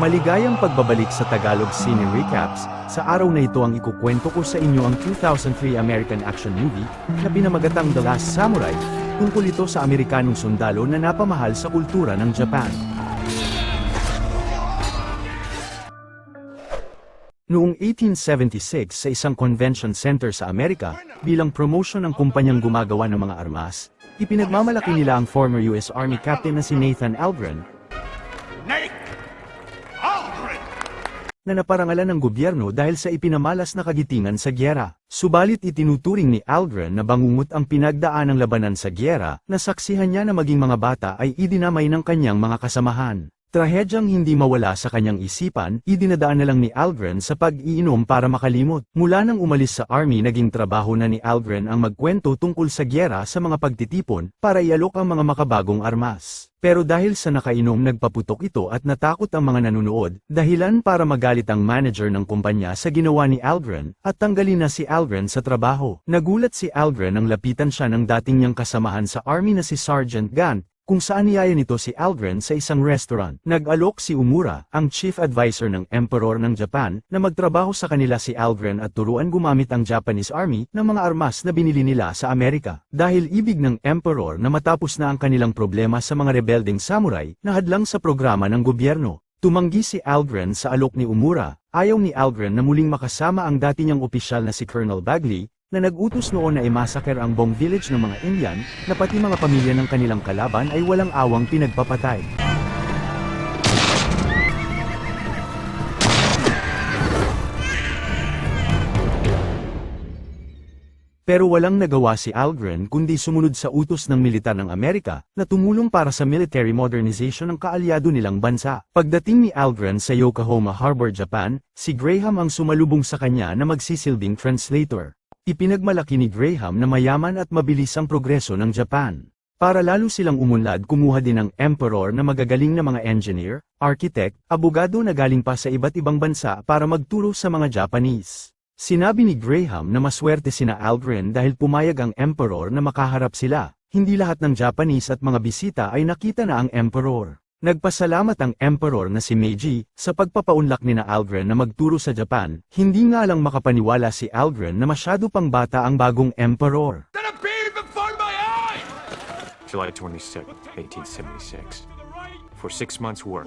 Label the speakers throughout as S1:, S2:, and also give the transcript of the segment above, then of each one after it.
S1: Maligayang pagbabalik sa Tagalog Cine Recaps, sa araw na ito ang ikukwento ko sa inyo ang 2003 American action movie na pinamagatang The Last Samurai, tungkol ito sa Amerikanong sundalo na napamahal sa kultura ng Japan. Noong 1876 sa isang convention center sa Amerika, bilang promotion ng kumpanyang gumagawa ng mga armas, ipinagmamalaki nila ang former US Army Captain na si Nathan Algren,
S2: Nate Aldrin!
S1: Na naparangalan ng gobyerno dahil sa ipinamalas na kagitingan sa gyera. Subalit itinuturing ni Aldrin na bangungot ang pinagdaan ng labanan sa gyera, na saksihan niya na maging mga bata ay idinamay ng kanyang mga kasamahan. Trahedyang hindi mawala sa kanyang isipan, idinadaan na lang ni Aldrin sa pag-iinom para makalimot. Mula nang umalis sa army naging trabaho na ni Aldrin ang magkwento tungkol sa gyera sa mga pagtitipon, para ialok ang mga makabagong armas. Pero dahil sa nakainom nagpaputok ito at natakot ang mga nanunood, dahilan para magalit ang manager ng kumpanya sa ginawa ni Aldrin, at tanggalin na si Aldrin sa trabaho. Nagulat si Aldrin nang lapitan siya ng dating niyang kasamahan sa army na si Sergeant Gant, kung saan niyaya nito si Aldrin sa isang restaurant. Nag-alok si Umura, ang chief advisor ng Emperor ng Japan, na magtrabaho sa kanila si Aldrin at turuan gumamit ang Japanese Army ng mga armas na binili nila sa Amerika. Dahil ibig ng Emperor na matapos na ang kanilang problema sa mga rebelding samurai, na hadlang sa programa ng gobyerno. Tumanggi si Aldrin sa alok ni Umura, ayaw ni Aldrin na muling makasama ang dati niyang opisyal na si Colonel Bagley, na nag-utos noon na i-massacre ang buong village ng mga Indian, na pati mga pamilya ng kanilang kalaban ay walang awang pinagpapatay. Pero walang nagawa si Algren kundi sumunod sa utos ng militar ng Amerika, na tumulong para sa military modernization ng kaalyado nilang bansa. Pagdating ni Algren sa Yokohama Harbor, Japan, si Graham ang sumalubong sa kanya na magsisilbing translator. Ipinagmalaki ni Graham na mayaman at mabilis ang progreso ng Japan. Para lalo silang umunlad kumuha din ng emperor na magagaling na mga engineer, architect, abogado na galing pa sa iba't ibang bansa para magturo sa mga Japanese. Sinabi ni Graham na maswerte sina Aldrin dahil pumayag ang emperor na makaharap sila. Hindi lahat ng Japanese at mga bisita ay nakita na ang emperor. Nagpasalamat ang emperor na si Meiji sa pagpapaunlak ni na Aldrin na magturo sa Japan. Hindi nga lang makapaniwala si Aldrin na masyado pang bata ang bagong emperor.
S2: That appeared before my eyes!
S3: July 26, 1876. For six months' work,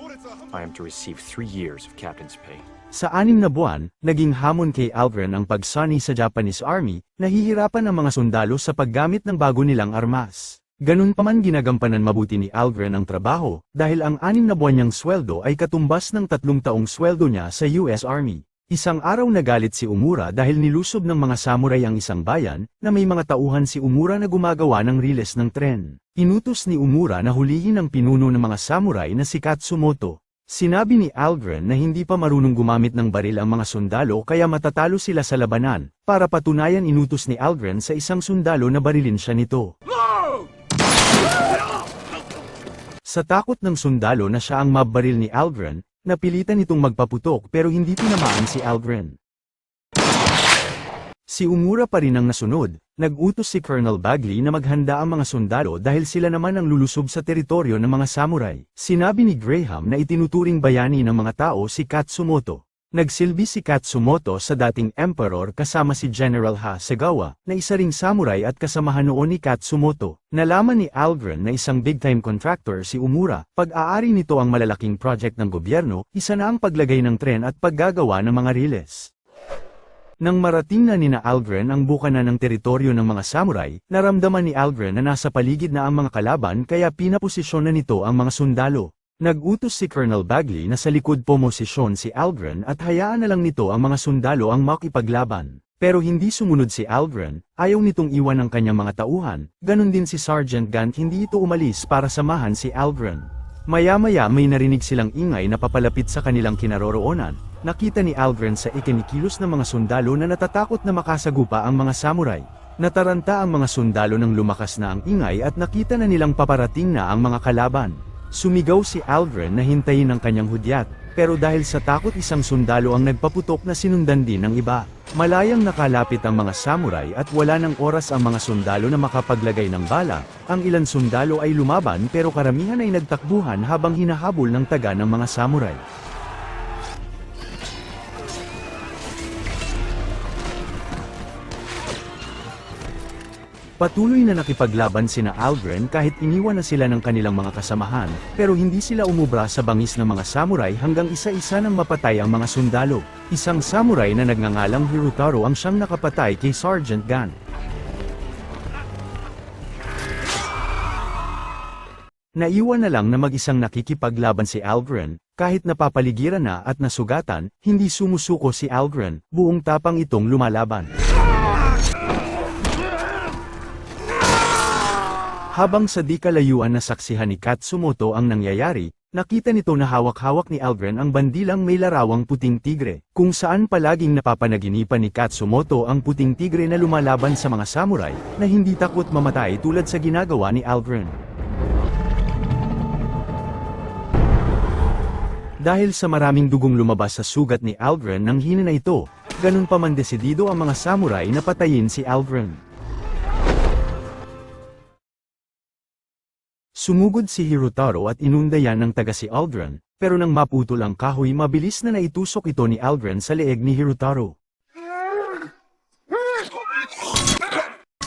S3: I am to receive three years of captain's pay.
S1: Sa anim na buwan, naging hamon kay Aldrin ang pagsani sa Japanese Army, nahihirapan ang mga sundalo sa paggamit ng bago nilang armas. Ganun pa man ginagampanan mabuti ni Aldrin ang trabaho, dahil ang anim na buwan niyang sweldo ay katumbas ng tatlong taong sweldo niya sa US Army. Isang araw nagalit si Umura dahil nilusob ng mga samurai ang isang bayan, na may mga tauhan si Umura na gumagawa ng riles ng tren. Inutos ni Umura na hulihin ang pinuno ng mga samurai na si Katsumoto. Sinabi ni Aldrin na hindi pa marunong gumamit ng baril ang mga sundalo kaya matatalo sila sa labanan, para patunayan inutos ni Aldrin sa isang sundalo na barilin siya nito. Sa takot ng sundalo na siya ang mabaril ni Aldrin, napilitan itong magpaputok pero hindi tinamaan si Aldrin. Si Umura pa rin ang nasunod, nag-utos si Colonel Bagley na maghanda ang mga sundalo dahil sila naman ang lulusob sa teritoryo ng mga samurai. Sinabi ni Graham na itinuturing bayani ng mga tao si Katsumoto. Nagsilbi si Katsumoto sa dating emperor kasama si General Hasegawa, na isa ring samurai at kasamahan noon ni Katsumoto. Nalaman ni Aldrin na isang big-time contractor si Umura, pag-aari nito ang malalaking project ng gobyerno, isa na ang paglagay ng tren at paggagawa ng mga riles. Nang marating na nina Aldrin ang bukanan ng teritoryo ng mga samurai, naramdaman ni Aldrin na nasa paligid na ang mga kalaban kaya pinaposisyon na nito ang mga sundalo. Nag-utos si Colonel Bagley na sa likod pomosisyon si Aldrin at hayaan na lang nito ang mga sundalo ang makipaglaban. Pero hindi sumunod si Aldrin, ayaw nitong iwan ang kanyang mga tauhan, ganun din si Sergeant Gant hindi ito umalis para samahan si Aldrin. Maya-maya may narinig silang ingay na papalapit sa kanilang kinaroroonan, nakita ni Aldrin sa ikinikilos ng mga sundalo na natatakot na makasagupa ang mga samurai. Nataranta ang mga sundalo nang lumakas na ang ingay at nakita na nilang paparating na ang mga kalaban. Sumigaw si Aldrin na hintayin ang kanyang hudyat, pero dahil sa takot isang sundalo ang nagpaputok na sinundan din ng iba. Malayang nakalapit ang mga samurai at wala ng oras ang mga sundalo na makapaglagay ng bala, ang ilan sundalo ay lumaban pero karamihan ay nagtakbuhan habang hinahabol ng taga ng mga samurai. Patuloy na nakipaglaban sina Algren kahit iniwan na sila ng kanilang mga kasamahan, pero hindi sila umubra sa bangis ng mga samurai hanggang isa-isa nang mapatay ang mga sundalo. Isang samurai na nagngangalang Hirutaro ang siyang nakapatay kay Sergeant Gan. Naiwan na lang na mag-isang nakikipaglaban si Algren, kahit napapaligiran na at nasugatan, hindi sumusuko si Algren, buong tapang itong lumalaban. Habang sa di kalayuan na saksihan ni Katsumoto ang nangyayari, nakita nito na hawak-hawak ni Algren ang bandilang may larawang puting tigre, kung saan palaging napapanaginipan ni Katsumoto ang puting tigre na lumalaban sa mga samurai, na hindi takot mamatay tulad sa ginagawa ni Algren. Dahil sa maraming dugong lumabas sa sugat ni Algren nang hina na ito, ganun pa man desidido ang mga samurai na patayin si Algren. Sumugod si Hirotaro at inundayan ng taga si Aldrin, pero nang maputol ang kahoy mabilis na naitusok ito ni Aldrin sa leeg ni Hirotaro.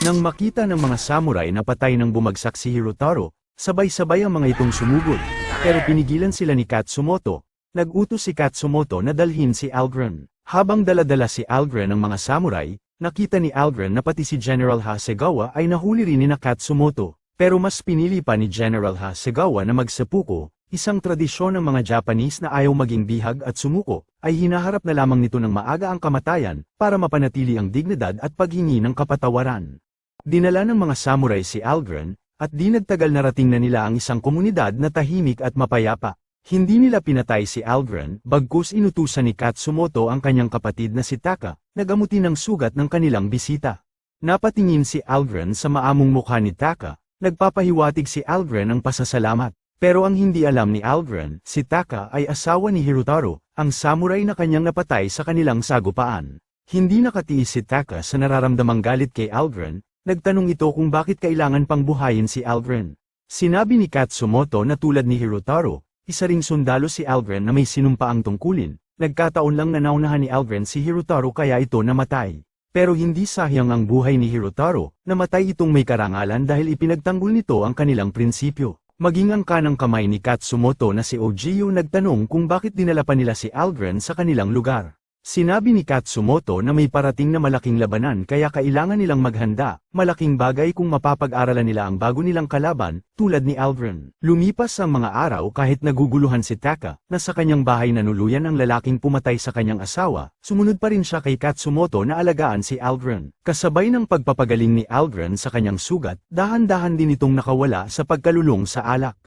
S1: Nang makita ng mga samurai na patay nang bumagsak si Hirotaro, sabay-sabay ang mga itong sumugod, pero pinigilan sila ni Katsumoto, nag-utos si Katsumoto na dalhin si Algren. Habang daladala si Algren ng mga samurai, nakita ni Algren na pati si General Hasegawa ay nahuli rin ni na Katsumoto. Pero mas pinili pa ni General Hasegawa na magsepuko, isang tradisyon ng mga Japanese na ayaw maging bihag at sumuko, ay hinaharap na lamang nito ng maaga ang kamatayan, para mapanatili ang dignidad at paghingi ng kapatawaran. Dinala ng mga samurai si Algren, at di nagtagal narating na nila ang isang komunidad na tahimik at mapayapa. Hindi nila pinatay si Algren, bagkus inutusan ni Katsumoto ang kanyang kapatid na si Taka, nagamutin ng sugat ng kanilang bisita. Napatingin si Algren sa maamong mukha ni Taka, Nagpapahiwatig si Algren ng pasasalamat. Pero ang hindi alam ni Algren, si Taka ay asawa ni Hirotaro, ang samurai na kanyang napatay sa kanilang sagupaan. Hindi nakatiis si Taka sa nararamdamang galit kay Algren, nagtanong ito kung bakit kailangan pang buhayin si Algren. Sinabi ni Katsumoto na tulad ni Hirotaro, isa ring sundalo si Algren na may sinumpaang tungkulin, nagkataon lang na naunahan ni Algren si Hirotaro kaya ito namatay. Pero hindi sayang ang buhay ni Hirotaro, namatay itong may karangalan dahil ipinagtanggol nito ang kanilang prinsipyo. Maging ang kanang kamay ni Katsumoto na si Ojiyo nagtanong kung bakit dinala pa nila si Algren sa kanilang lugar. Sinabi ni Katsumoto na may parating na malaking labanan kaya kailangan nilang maghanda, malaking bagay kung mapapag-aralan nila ang bago nilang kalaban, tulad ni Algren. Lumipas ang mga araw kahit naguguluhan si Taka, na sa kanyang bahay nanuluyan ang lalaking pumatay sa kanyang asawa, sumunod pa rin siya kay Katsumoto na alagaan si Algren. Kasabay ng pagpapagaling ni Algren sa kanyang sugat, dahan-dahan din itong nakawala sa pagkalulong sa alak.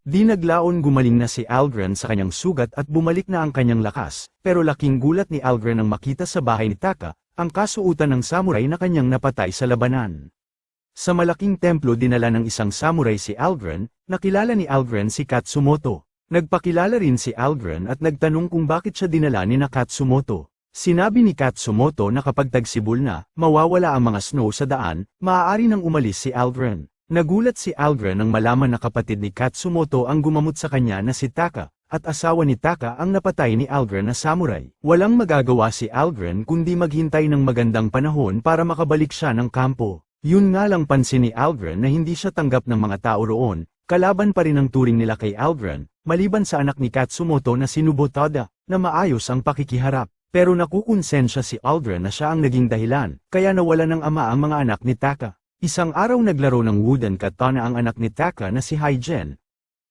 S1: Di naglaon gumaling na si Algren sa kanyang sugat at bumalik na ang kanyang lakas, pero laking gulat ni Algren nang makita sa bahay ni Taka, ang kasuutan ng samurai na kanyang napatay sa labanan. Sa malaking templo dinala ng isang samurai si Algren, nakilala ni Algren si Katsumoto. Nagpakilala rin si Algren at nagtanong kung bakit siya dinala ni na Katsumoto. Sinabi ni Katsumoto na kapag tagsibol na, mawawala ang mga snow sa daan, maaari nang umalis si Algren. Nagulat si Algren nang malaman na kapatid ni Katsumoto ang gumamot sa kanya na si Taka, at asawa ni Taka ang napatay ni Algren na samurai. Walang magagawa si Algren kundi maghintay ng magandang panahon para makabalik siya ng kampo. Yun nga lang pansin ni Algren na hindi siya tanggap ng mga tao roon, kalaban pa rin ang turing nila kay Algren, maliban sa anak ni Katsumoto na si Nobutada, na maayos ang pakikiharap. Pero nakukonsensya si Algren na siya ang naging dahilan, kaya nawala ng ama ang mga anak ni Taka. Isang araw naglaro ng wooden katana ang anak ni Taka na si Hygen.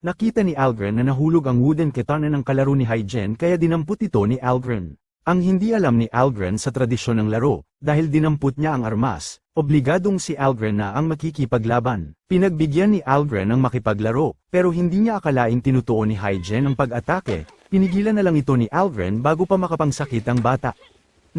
S1: Nakita ni Algren na nahulog ang wooden katana ng kalaro ni Hygen kaya dinamput ito ni Algren. Ang hindi alam ni Algren sa tradisyon ng laro, dahil dinamput niya ang armas, obligadong si Algren na ang makikipaglaban. Pinagbigyan ni Algren ang makipaglaro, pero hindi niya akalaing tinutuon ni Hygen ang pag-atake, pinigilan na lang ito ni Algren bago pa makapangsakit ang bata.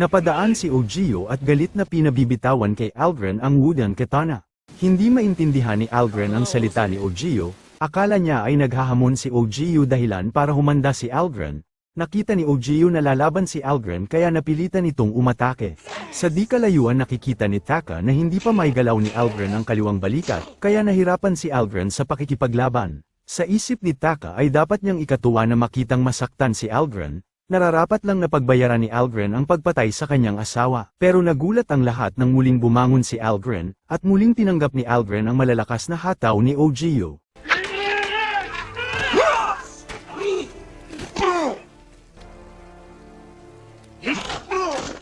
S1: Napadaan si Ojiyo at galit na pinabibitawan kay Algren ang wooden katana. Hindi maintindihan ni Algren ang salita ni Ojiyo, Akala niya ay naghahamon si OGU dahilan para humanda si Aldrin. Nakita ni OGU na lalaban si Aldrin kaya napilitan itong umatake. Sa di kalayuan nakikita ni Taka na hindi pa maigalaw ni Aldrin ang kaliwang balikat, kaya nahirapan si Aldrin sa pakikipaglaban. Sa isip ni Taka ay dapat niyang ikatuwa na makitang masaktan si Aldrin, nararapat lang na pagbayaran ni Aldrin ang pagpatay sa kanyang asawa. Pero nagulat ang lahat nang muling bumangon si Aldrin, at muling tinanggap ni Aldrin ang malalakas na hataw ni OGU.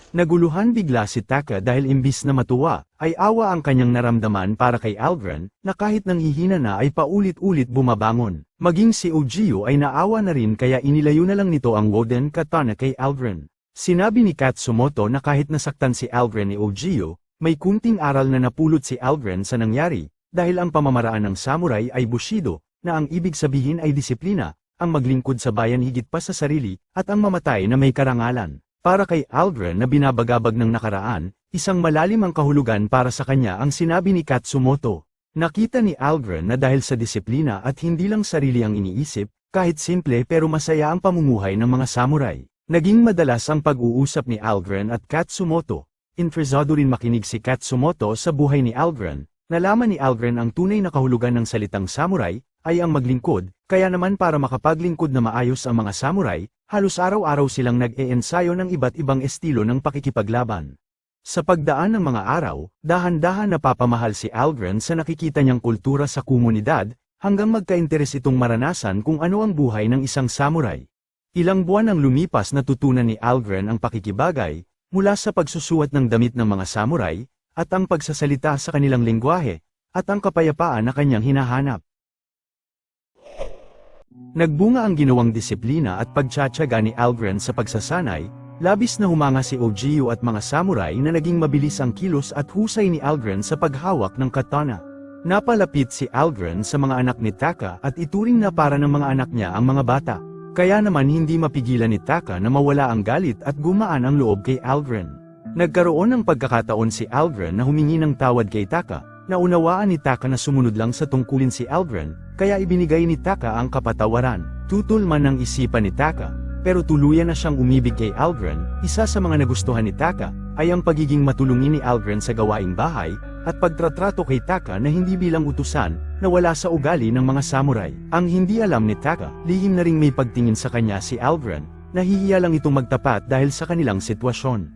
S1: Naguluhan bigla si Taka dahil imbis na matuwa, ay awa ang kanyang naramdaman para kay Aldrin, na kahit nanghihina na ay paulit-ulit bumabangon. Maging si Ojio ay naawa na rin kaya inilayo na lang nito ang Woden Katana kay Aldrin. Sinabi ni Katsumoto na kahit nasaktan si Aldrin ni Ojio, may kunting aral na napulot si Aldrin sa nangyari, dahil ang pamamaraan ng samurai ay bushido, na ang ibig sabihin ay disiplina, ang maglingkod sa bayan higit pa sa sarili, at ang mamatay na may karangalan. Para kay Aldrin na binabagabag ng nakaraan, isang malalim ang kahulugan para sa kanya ang sinabi ni Katsumoto. Nakita ni Aldrin na dahil sa disiplina at hindi lang sarili ang iniisip, kahit simple pero masaya ang pamumuhay ng mga samurai. Naging madalas ang pag-uusap ni Aldrin at Katsumoto. Interesado rin makinig si Katsumoto sa buhay ni Aldrin. Nalaman ni Aldrin ang tunay na kahulugan ng salitang samurai, ay ang maglingkod, kaya naman para makapaglingkod na maayos ang mga samurai, halos araw-araw silang nag-e-ensayo ng iba't ibang estilo ng pakikipaglaban. Sa pagdaan ng mga araw, dahan-dahan napapamahal si Aldrin sa nakikita niyang kultura sa komunidad, hanggang magka-interes itong maranasan kung ano ang buhay ng isang samurai. Ilang buwan ang lumipas natutunan ni Aldrin ang pakikibagay, mula sa pagsusuot ng damit ng mga samurai, at ang pagsasalita sa kanilang lengguwahe, at ang kapayapaan na kanyang hinahanap. Nagbunga ang ginawang disiplina at pagtsatsaga ni Aldrin sa pagsasanay, labis na humanga si Ojiu at mga samurai na naging mabilis ang kilos at husay ni Aldrin sa paghawak ng katana. Napalapit si Aldrin sa mga anak ni Taka at ituring na para ng mga anak niya ang mga bata. Kaya naman hindi mapigilan ni Taka na mawala ang galit at gumaan ang loob kay Aldrin. Nagkaroon ng pagkakataon si Aldrin na humingi ng tawad kay Taka, Naunawaan ni Taka na sumunod lang sa tungkulin si Aldrin, kaya ibinigay ni Taka ang kapatawaran. Tutol man ang isipan ni Taka, pero tuluyan na siyang umibig kay Aldrin, isa sa mga nagustuhan ni Taka, ay ang pagiging matulungin ni Aldrin sa gawaing bahay, at pagtratrato kay Taka na hindi bilang utusan, na wala sa ugali ng mga samurai. Ang hindi alam ni Taka, lihim na ring may pagtingin sa kanya si Aldrin, nahihiya lang itong magtapat dahil sa kanilang sitwasyon.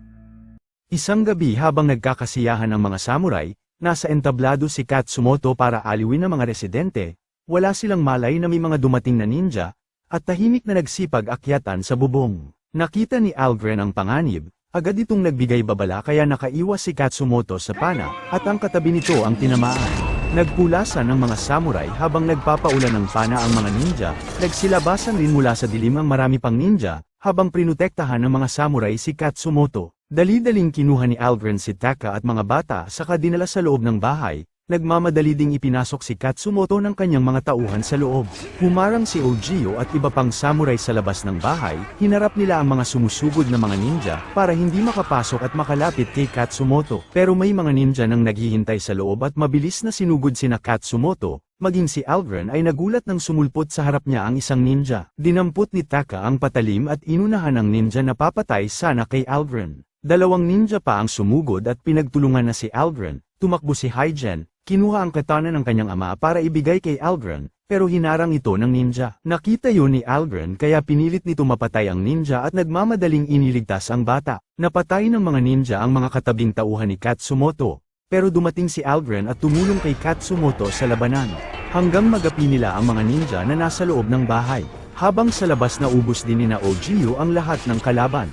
S1: Isang gabi habang nagkakasiyahan ang mga samurai, Nasa entablado si Katsumoto para aliwin ang mga residente, wala silang malay na may mga dumating na ninja, at tahimik na nagsipag akyatan sa bubong. Nakita ni Aldrin ang panganib, agad itong nagbigay babala kaya nakaiwas si Katsumoto sa pana, at ang katabi nito ang tinamaan. Nagpulasan ang mga samurai habang nagpapaulan ng pana ang mga ninja, nagsilabasan rin mula sa dilim ang marami pang ninja, habang prinutektahan ng mga samurai si Katsumoto. Dali-daling kinuha ni Aldrin si Taka at mga bata saka dinala sa loob ng bahay, nagmamadali ding ipinasok si Katsumoto ng kanyang mga tauhan sa loob. Humarang si Ojio at iba pang samurai sa labas ng bahay, hinarap nila ang mga sumusugod na mga ninja para hindi makapasok at makalapit kay Katsumoto. Pero may mga ninja nang naghihintay sa loob at mabilis na sinugod sina Katsumoto, maging si Aldrin ay nagulat nang sumulpot sa harap niya ang isang ninja. Dinampot ni Taka ang patalim at inunahan ng ninja na papatay sana kay Aldrin. Dalawang ninja pa ang sumugod at pinagtulungan na si Aldrin, tumakbo si Hygen, kinuha ang katana ng kanyang ama para ibigay kay Aldrin, pero hinarang ito ng ninja. Nakita yun ni Aldrin kaya pinilit nito mapatay ang ninja at nagmamadaling iniligtas ang bata. Napatay ng mga ninja ang mga katabing tauhan ni Katsumoto, pero dumating si Aldrin at tumulong kay Katsumoto sa labanan. Hanggang magapi nila ang mga ninja na nasa loob ng bahay, habang sa labas na ubos din ni na ang lahat ng kalaban.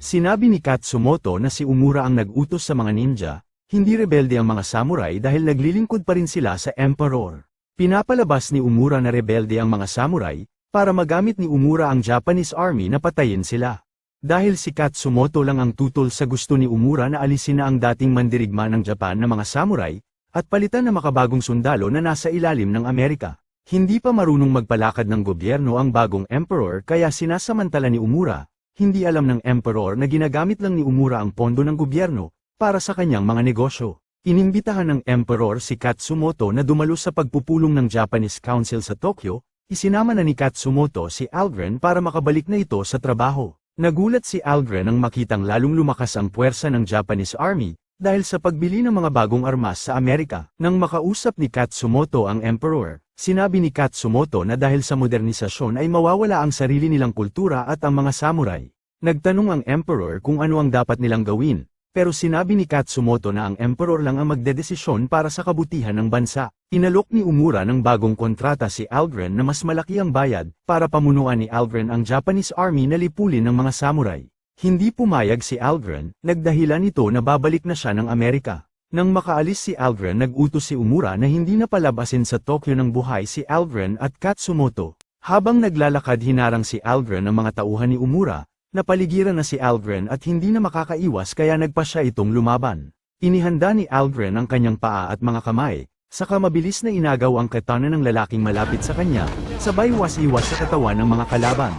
S1: Sinabi ni Katsumoto na si Umura ang nag-utos sa mga ninja, hindi rebelde ang mga samurai dahil naglilingkod pa rin sila sa Emperor. Pinapalabas ni Umura na rebelde ang mga samurai, para magamit ni Umura ang Japanese army na patayin sila. Dahil si Katsumoto lang ang tutol sa gusto ni Umura na alisin na ang dating mandirigma ng Japan na mga samurai, at palitan na makabagong sundalo na nasa ilalim ng Amerika. Hindi pa marunong magpalakad ng gobyerno ang bagong emperor kaya sinasamantala ni Umura, hindi alam ng emperor na ginagamit lang ni Umura ang pondo ng gobyerno para sa kanyang mga negosyo. Inimbitahan ng Emperor si Katsumoto na dumalo sa pagpupulong ng Japanese Council sa Tokyo, isinama na ni Katsumoto si Aldrin para makabalik na ito sa trabaho. Nagulat si Aldrin nang makitang lalong lumakas ang puwersa ng Japanese Army, dahil sa pagbili ng mga bagong armas sa Amerika. Nang makausap ni Katsumoto ang Emperor, sinabi ni Katsumoto na dahil sa modernisasyon ay mawawala ang sarili nilang kultura at ang mga samurai. Nagtanong ang Emperor kung ano ang dapat nilang gawin, pero sinabi ni Katsumoto na ang Emperor lang ang magdedesisyon para sa kabutihan ng bansa. Inalok ni Umura ng bagong kontrata si Aldrin na mas malaki ang bayad para pamunuan ni Aldrin ang Japanese Army na lipulin ng mga samurai. Hindi pumayag si Aldrin, nagdahilan ito na babalik na siya ng Amerika. Nang makaalis si Aldrin nag-utos si Umura na hindi na palabasin sa Tokyo ng buhay si Aldrin at Katsumoto. Habang naglalakad hinarang si Aldrin ng mga tauhan ni Umura, napaligiran na si Aldrin at hindi na makakaiwas kaya nagpa siya itong lumaban. Inihanda ni Aldrin ang kanyang paa at mga kamay, saka mabilis na inagaw ang katana ng lalaking malapit sa kanya, sabay was-iwas sa katawan ng mga kalaban.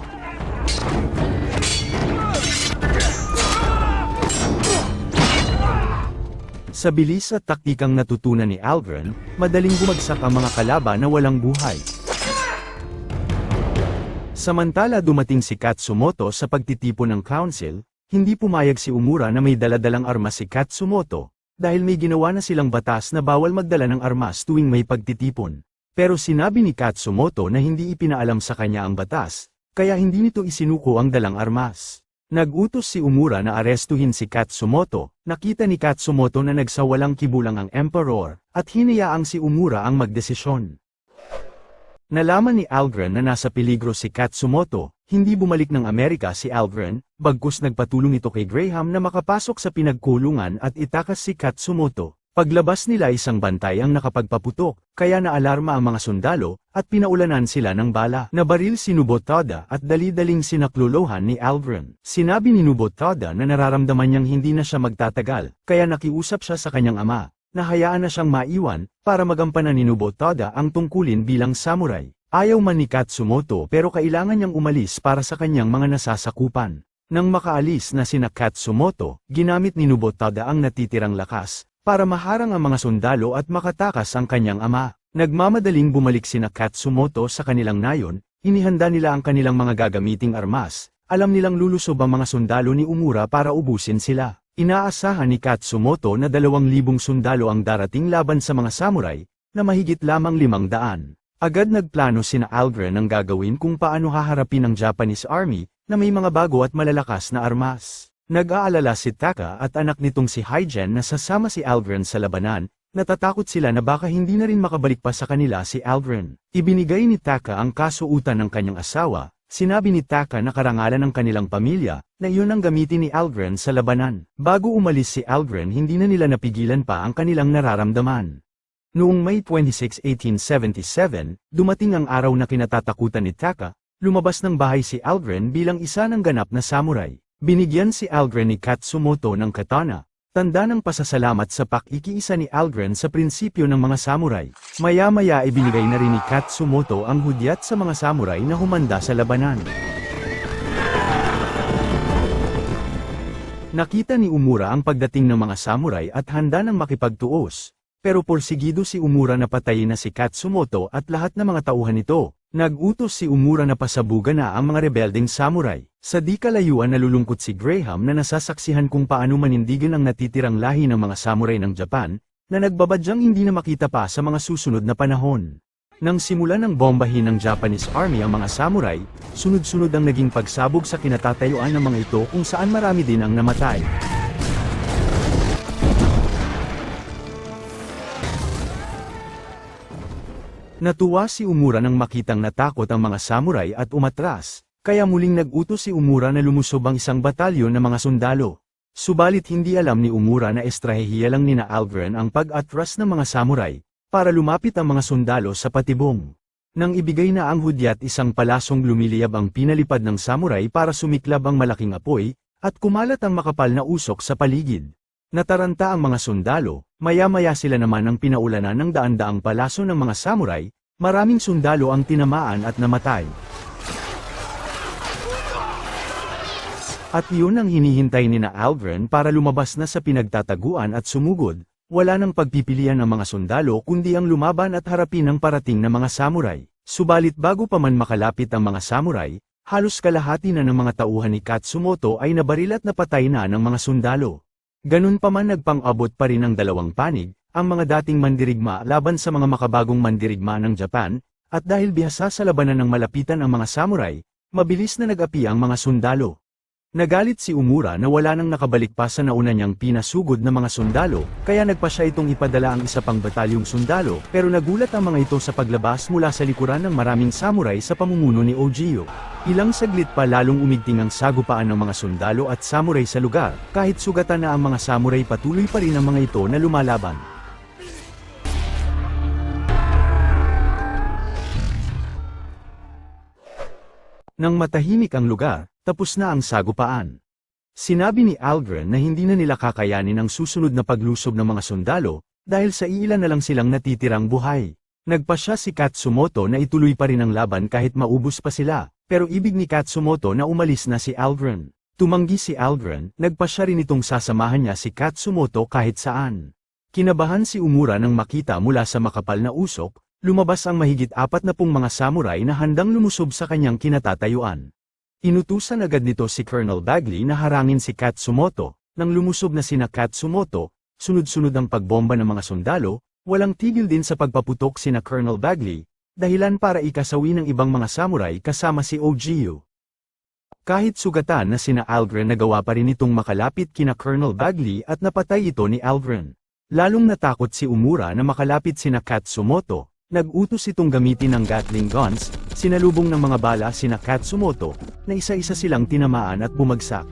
S1: Sa bilis at taktikang natutunan ni Aldrin, madaling bumagsak ang mga kalaban na walang buhay. Samantala dumating si Katsumoto sa pagtitipon ng council, hindi pumayag si Umura na may daladalang armas si Katsumoto, dahil may ginawa na silang batas na bawal magdala ng armas tuwing may pagtitipon. Pero sinabi ni Katsumoto na hindi ipinaalam sa kanya ang batas, kaya hindi nito isinuko ang dalang armas. Nagutos si Umura na arestuhin si Katsumoto, nakita ni Katsumoto na nagsawalang kibulang ang Emperor, at hinayaang si Umura ang magdesisyon. Nalaman ni Aldrin na nasa peligro si Katsumoto, hindi bumalik ng Amerika si Aldrin, bagkus nagpatulong ito kay Graham na makapasok sa pinagkulungan at itakas si Katsumoto. Paglabas nila isang bantay ang nakapagpaputok, kaya naalarma ang mga sundalo, at pinaulanan sila ng bala. Nabaril si Nubotada at dali-daling sinaklolohan ni Aldrin. Sinabi ni Nubotada na nararamdaman niyang hindi na siya magtatagal, kaya nakiusap siya sa kanyang ama, na hayaan na siyang maiwan, para magampanan ni Nubotada ang tungkulin bilang samurai. Ayaw man ni Katsumoto pero kailangan niyang umalis para sa kanyang mga nasasakupan. Nang makaalis na sina Katsumoto, ginamit ni Nubotada ang natitirang lakas, para maharang ang mga sundalo at makatakas ang kanyang ama. Nagmamadaling bumalik sina Katsumoto sa kanilang nayon, inihanda nila ang kanilang mga gagamiting armas, alam nilang lulusob ang mga sundalo ni Umura para ubusin sila. Inaasahan ni Katsumoto na dalawang libong sundalo ang darating laban sa mga samurai, na mahigit lamang limang daan. Agad nagplano sina Aldrin ang gagawin kung paano haharapin ang Japanese Army, na may mga bago at malalakas na armas. Nag-aalala si Taka at anak nitong si Hygen na sasama si Aldrin sa labanan, natatakot sila na baka hindi na rin makabalik pa sa kanila si Aldrin. Ibinigay ni Taka ang kasuutan ng kanyang asawa, sinabi ni Taka na karangalan ng kanilang pamilya, na iyon ang gamitin ni Aldrin sa labanan. Bago umalis si Aldrin hindi na nila napigilan pa ang kanilang nararamdaman. Noong May 26, 1877, dumating ang araw na kinatatakutan ni Taka, lumabas ng bahay si Aldrin bilang isa ng ganap na samurai. Binigyan si Aldrin ni Katsumoto ng katana, tanda ng pasasalamat sa pakikiisa ni Aldrin sa prinsipyo ng mga samurai. Maya-maya ibinigay na rin ni Katsumoto ang hudyat sa mga samurai na humanda sa labanan. Nakita ni Umura ang pagdating ng mga samurai at handa ng makipagtuos. Pero porsigido si Umura na patayin na si Katsumoto at lahat ng mga tauhan nito. Nag-utos si Umura na pasabugan na ang mga rebelding samurai. Sa di kalayuan nalulungkot si Graham na nasasaksihan kung paano manindigan ang natitirang lahi ng mga samurai ng Japan, na nagbabadyang hindi na makita pa sa mga susunod na panahon. Nang simulan ng bombahin ng Japanese Army ang mga samurai, sunod-sunod ang naging pagsabog sa kinatatayuan ng mga ito kung saan marami din ang namatay. Natuwa si Umura nang makitang natakot ang mga samurai at umatras, kaya muling nag-utos si Umura na lumusob ang isang batalyon ng mga sundalo. Subalit hindi alam ni Umura na estrahehiya lang ni na Aldrin ang pag-atras ng mga samurai, para lumapit ang mga sundalo sa patibong. Nang ibigay na ang hudyat isang palasong lumiliyab ang pinalipad ng samurai para sumiklab ang malaking apoy, at kumalat ang makapal na usok sa paligid. Nataranta ang mga sundalo, maya-maya sila naman ang pinaulanan ng daan-daang palaso ng mga samurai, maraming sundalo ang tinamaan at namatay. At iyon ang hinihintay ni na Aldrin para lumabas na sa pinagtataguan at sumugod, Wala nang pagpipilian ng mga sundalo kundi ang lumaban at harapin ang parating na mga samurai. Subalit bago pa man makalapit ang mga samurai, halos kalahati na ng mga tauhan ni Katsumoto ay nabaril at napatay na ng mga sundalo. Ganun pa man nagpang-abot pa rin ang dalawang panig, ang mga dating mandirigma laban sa mga makabagong mandirigma ng Japan, at dahil bihasa sa labanan ng malapitan ang mga samurai, mabilis na nag-api ang mga sundalo. Nagalit si Umura na wala nang nakabalik pa sa nauna niyang pinasugod na mga sundalo, kaya nagpa siya itong ipadala ang isa pang batalyong sundalo, pero nagulat ang mga ito sa paglabas mula sa likuran ng maraming samurai sa pamumuno ni Ojiyo. Ilang saglit pa lalong umigting ang sagupaan ng mga sundalo at samurai sa lugar, kahit sugatan na ang mga samurai patuloy pa rin ang mga ito na lumalaban. Nang matahimik ang lugar, tapos na ang sagupaan. Sinabi ni Algren na hindi na nila kakayanin ang susunod na paglusob ng mga sundalo, dahil sa ilan na lang silang natitirang buhay. Nagpasya si Katsumoto na ituloy pa rin ang laban kahit maubos pa sila, pero ibig ni Katsumoto na umalis na si Algren. Tumanggi si Algren, nagpasya rin itong sasamahan niya si Katsumoto kahit saan. Kinabahan si Umura nang makita mula sa makapal na usok, lumabas ang mahigit apat na pong mga samurai na handang lumusob sa kanyang kinatatayuan. Inutusan agad nito si Colonel Bagley na harangin si Katsumoto, nang lumusob na sina Katsumoto, sunod-sunod ang pagbomba ng mga sundalo, walang tigil din sa pagpaputok sina Colonel Bagley, dahilan para ikasawi ng ibang mga samurai kasama si Ojiyo. Kahit sugatan na sina Algren nagawa pa rin itong makalapit kina Colonel Bagley at napatay ito ni Algren. Lalong natakot si Umura na makalapit sina Katsumoto, nag-utos itong gamitin ng Gatling guns, sinalubong ng mga bala sina Katsumoto, na isa-isa silang tinamaan at bumagsak.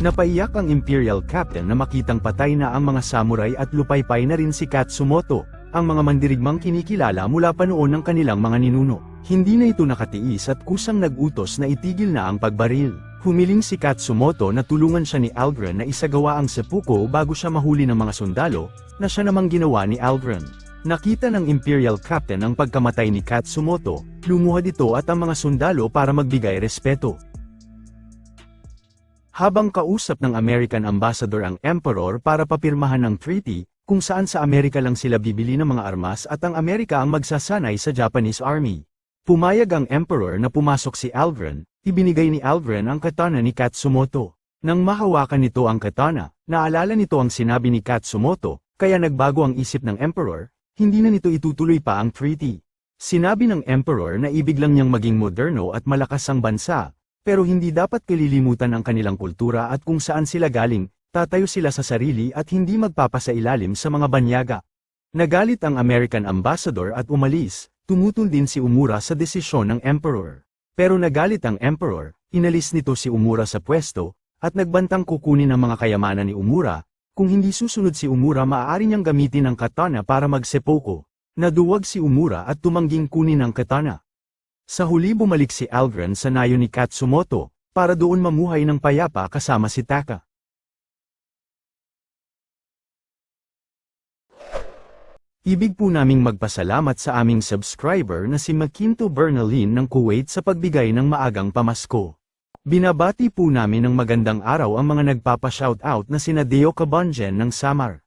S1: Napaiyak ang Imperial Captain na makitang patay na ang mga samurai at lupaypay na rin si Katsumoto, ang mga mandirigmang kinikilala mula pa noon ng kanilang mga ninuno. Hindi na ito nakatiis at kusang nag-utos na itigil na ang pagbaril. Humiling si Katsumoto na tulungan siya ni Algren na isagawa ang seppuku bago siya mahuli ng mga sundalo, na siya namang ginawa ni Algren. Nakita ng Imperial Captain ang pagkamatay ni Katsumoto, lumuhad ito at ang mga sundalo para magbigay respeto. Habang kausap ng American Ambassador ang Emperor para papirmahan ng treaty, kung saan sa Amerika lang sila bibili ng mga armas at ang Amerika ang magsasanay sa Japanese Army. Pumayag ang Emperor na pumasok si Algren, ibinigay ni Algren ang katana ni Katsumoto. Nang mahawakan nito ang katana, naalala nito ang sinabi ni Katsumoto, kaya nagbago ang isip ng Emperor, hindi na nito itutuloy pa ang treaty. Sinabi ng Emperor na ibig lang niyang maging moderno at malakas ang bansa, pero hindi dapat kalilimutan ang kanilang kultura at kung saan sila galing, tatayo sila sa sarili at hindi magpapasailalim sa mga banyaga. Nagalit ang American ambassador at umalis, tumutol din si Umura sa desisyon ng Emperor. Pero nagalit ang Emperor, inalis nito si Umura sa pwesto, at nagbantang kukunin ang mga kayamanan ni Umura, kung hindi susunod si Umura maaari niyang gamitin ang katana para magsepoko. Naduwag si Umura at tumangging kunin ang katana. Sa huli bumalik si Algren sa nayo ni Katsumoto, para doon mamuhay ng payapa kasama si Taka. Ibig po naming magpasalamat sa aming subscriber na si Makinto Bernalin ng Kuwait sa pagbigay ng maagang pamasko. Binabati po namin ng magandang araw ang mga nagpapa-shoutout na sina Deo Cabanjen ng Samar.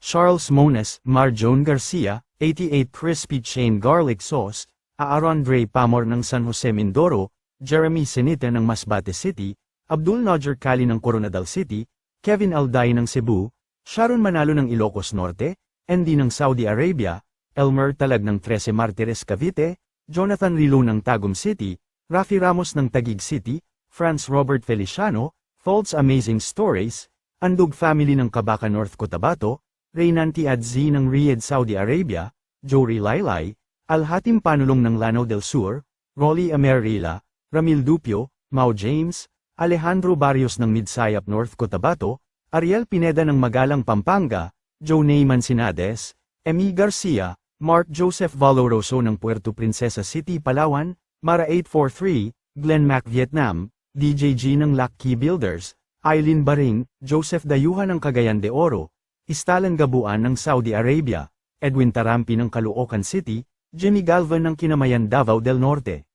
S1: Charles Mones, Marjon Garcia, 88 Crispy Chain Garlic Sauce, Aaron Dre Pamor ng San Jose Mindoro, Jeremy Senite ng Masbate City, Abdul Najer Kali ng Coronadal City, Kevin Alday ng Cebu, Sharon Manalo ng Ilocos Norte, Andy ng Saudi Arabia, Elmer Talag ng 13 Martires Cavite, Jonathan Rilo ng Tagum City, Rafi Ramos ng Taguig City, Franz Robert Feliciano, Folds Amazing Stories, Andug Family ng Kabaka North Cotabato, Reynanti Adzi ng Riyadh Saudi Arabia, Jory Laylay, Alhatim Panulong ng Lanao del Sur, Rolly Amerila, Ramil Dupio, Mau James, Alejandro Barrios ng Midsayap North Cotabato, Ariel Pineda ng Magalang Pampanga, Joe Neyman Sinades, Emi Garcia, Mark Joseph Valoroso ng Puerto Princesa City, Palawan, Mara 843, Glenn Mac Vietnam, DJ G ng Lucky Builders, Eileen Baring, Joseph Dayuhan ng Cagayan de Oro, Istalan Gabuan ng Saudi Arabia, Edwin Tarampi ng Caloocan City, Jimmy Galvan ng Kinamayan Davao del Norte.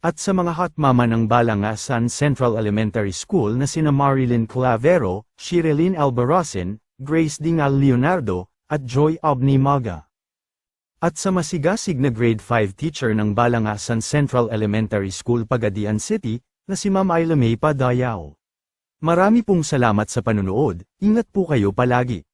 S1: At sa mga hot mama ng Balangasan Central Elementary School na sina Marilyn Clavero, Shireline Albarosin, Grace Dingal Leonardo, at Joy Obni Maga. At sa masigasig na grade 5 teacher ng Balangasan Central Elementary School Pagadian City, na si Ma'am Ayla May Padayao. Marami pong salamat sa panunood, ingat po kayo palagi.